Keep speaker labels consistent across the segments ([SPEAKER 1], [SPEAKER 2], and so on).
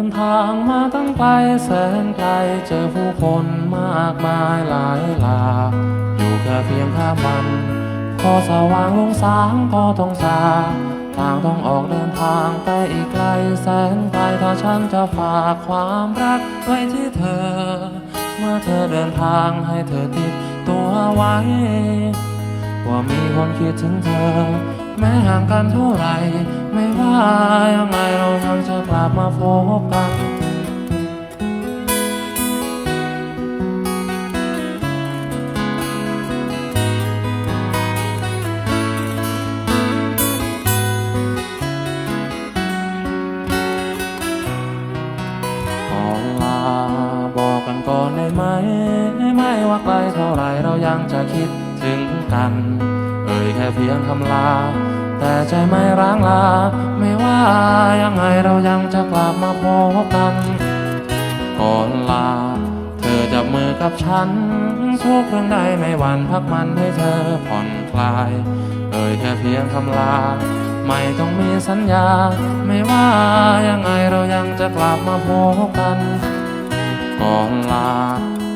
[SPEAKER 1] เดินทางมาตั้งไกลแสนไกลเจอผู้คนมากมายหลายหลากอยู่แค่เพียงข้ามวันพอสว่างลงสางก็ต้องจาทางต้องออกเดินทางไปอีกไกลแสนไกลถ้าฉันจะฝากความรักไว้ที่เธอ เมื่อเธอเดินทางให้เธอติดตัวไว้ ว่ามีคนคิดถึงเธอ แม้ห่างกันเท่าไหรไม่ว่ายังไงเรายังจะกลับมาพบกันขอลาบอกกันก่อนได้ไหมไม่ว่าไกลเท่าไรเรายังจะคิดถึงกัน เอ่ยแค่เพียงคำลา แต่ใจไม่ร้างลา ไม่ว่ายังไงเรายังจะกลับมาพบกัน ก่อนลา เธอจับมือกับฉัน ทุกเรื่องใดไม่หวั่นพักมันให้เธอผ่อนคลาย เอ่ยแค่เพียงคำลา ไม่ต้องมีสัญญา ไม่ว่ายังไงเรายังจะกลับมาพบกัน ก่อนลา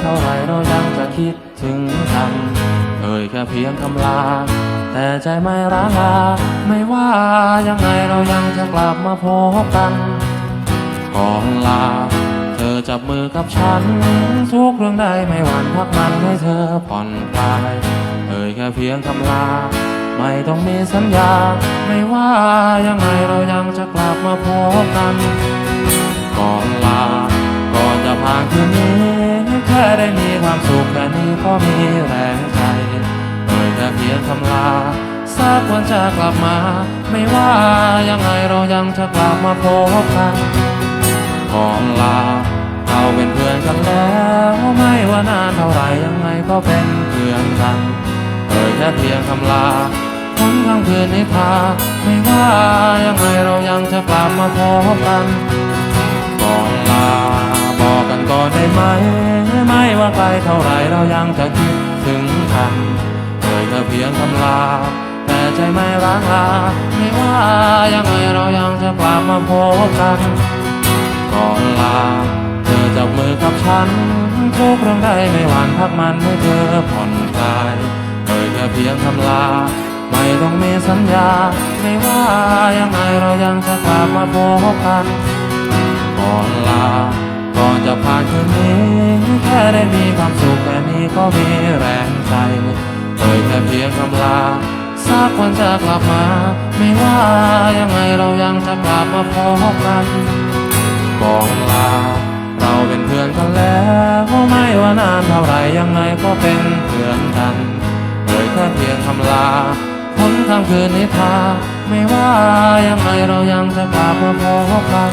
[SPEAKER 1] เท่าไหรเรายังจะคิดถึงกันเอ่ยแค่เพียงคำลา แต่ใจไม่ร้างลา ไม่ว่ายังไงเรายังจะกลับมาพบกันก่อนลา เธอจับมือกับฉัน ทุกเรื่องใดไม่หวั่นพักมันให้เธอผ่อนคลายเอ่ยแค่เพียงคำลา ไม่ต้องมีสัญญา ไม่ว่ายังไงเรายังจะกลับมาพบกันก่อนลา ก่อนจะผ่านคืน ได้มีความสุขแค่นี้ก็มีแรงใจเอ่ยแค่เพียงคำลาสักวันจะกลับมา ไม่ว่ายังไงเรายังจะกลับมาพบกันก่อนลาเราเป็นเพื่อนกันแล้วไม่ว่านานเท่าไหร่ยังไงก็เป็นเพื่อนกันเอ่ยแค่เพียงคำลาคนกลางคืนนิทราไม่ว่ายังไงเรายังจะกลับมาพบกันก่อนลา ก่อนได้ไหม ไม่ว่าไกลเท่าไรเรายังจะคิดถึงกันเอ่ยแค่เพียงคำลา แต่ใจไม่ร้างลา ไม่ว่ายังไงเรายังจะกลับมาพบกัน ก่อนลา เธอจับมือกับฉันทุกเรื่องใดไม่หวั่นพักมันให้เธอผ่อนคลายเอ่ยแค่เพียงคำลา ไม่ต้องมีสัญญา ไม่ว่ายังไงเรายังจะกลับมาพบกัน ก่อนลา จะผ่านคืนนี้แค่ได้มีความสุขแค่นี้ก็มีแรงใจเอ่ยแค่เพียงคำลาสักวันจะกลับมา ไม่ว่ายังไงเรายังจะกลับมาพบกันกอนลา เราเป็นเพื่อนกันแล้วไม่ว่านานเท่าไหร่ยังไงก็เป็นเพื่อนกันเอ่ยแค่เพียงคำลาคนค่ำคืนนิทราไม่ว่ายังไงเรายังจะกลับมาพบกัน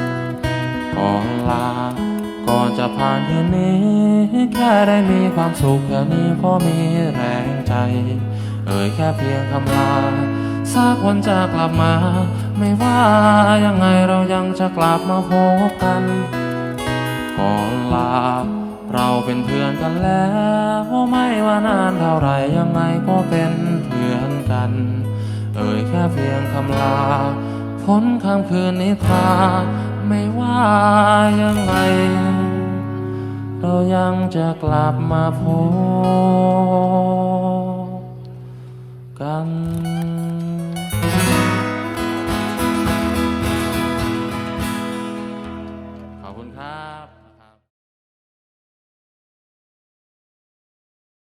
[SPEAKER 1] ก่อนลา ก่อนจะผ่านคืนนี้ แค่ได้มีความสุขแค่นี้พอมีแรงใจ เอ่ยแค่เพียงคำลาสักวันจะกลับมา ไม่ว่ายังไงเรายังจะกลับมาพบกันก่อนลา เราเป็นเพื่อนกันแล้วไม่ว่านานเท่าไหรยังไงก็เป็นเพื่อนกัน เอ่ยแค่เพียงคำลาพ้นคำคืนนิทรา ไม่ว่ายังไง เรายังจะกลับมาพบกัน